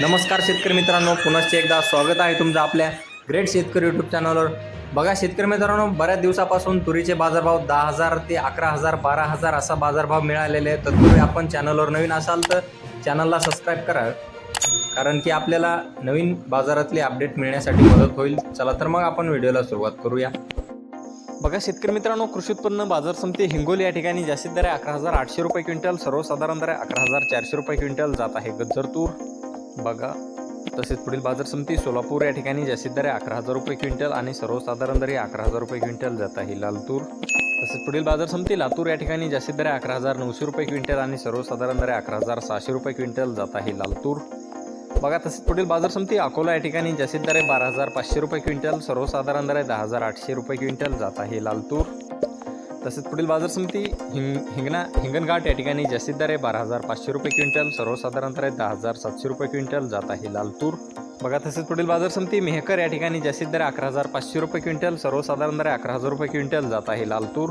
नमस्कार शेतकरी मित्रांनो पुनश्च एकदा स्वागत आहे तुमचं आपल्या ग्रेट शेतकरी यूट्यूब चॅनलवर बघा शेतकरी मित्रांनो बऱ्याच दिवसापासून तुरीचे बाजारभाव दहा हजार ते अकरा हजार बारा हजार असा बाजारभाव मिळालेले आहे तत्पूर्वी आपण चॅनलवर नवीन असाल तर चॅनलला सबस्क्राईब करा. कारण की आपल्याला नवीन बाजारातले अपडेट मिळण्यासाठी मदत होईल. चला तर मग आपण व्हिडिओला सुरुवात करूया. बघा शेतकरी मित्रांनो कृषी उत्पन्न बाजार समिती हिंगोली या ठिकाणी जास्तीत दर आहे अकरा हजार आठशे रुपये क्विंटल सर्वसाधारण दर आहे अकरा हजार चारशे रुपये क्विंटल जात आहे. गज्जर तूर बघा. तसेच पुढील बाजार समिती सोलापूर या ठिकाणी जास्तीत दर अकरा हजार रुपये क्विंटल आणि सर्वसाधारण दर अकरा हजार रुपये क्विंटल जात आहे लालतूर. तसेच पुढील बाजार समिती लातूर या ठिकाणी जास्तीत दर अकरा हजार नऊशे रुपये क्विंटल आणि सर्वसाधारण दर अकरा हजार सहाशे रुपये क्विंटल जात आहे लालतूर. बघा तसेच पुढील बाजार समिती अकोला या ठिकाणी जास्तीत दर बारा हजार पाचशे रुपये क्विंटल सर्वसाधारण दर दहा हजार आठशे रुपये क्विंटल जात आहे लालतूर. तसेच पुढील बाजार समिती हिंग हिंगणा हिंगणघाट या ठिकाणी जास्तीत दर आहे बारा हजार पाचशे रुपये क्विंटल. सर्वसाधारण दर आहे दहा हजार सातशे रुपये क्विंटल. जात आहे लालतूर. बघा तसेच पुढील बाजार समिती मेहकर या ठिकाणी जास्तीत दर अकरा हजार पाचशे रुपये क्विंटल. सर्वसाधारण दर आहे अकरा हजार रुपये क्विंटल. जात आहे लालतूर.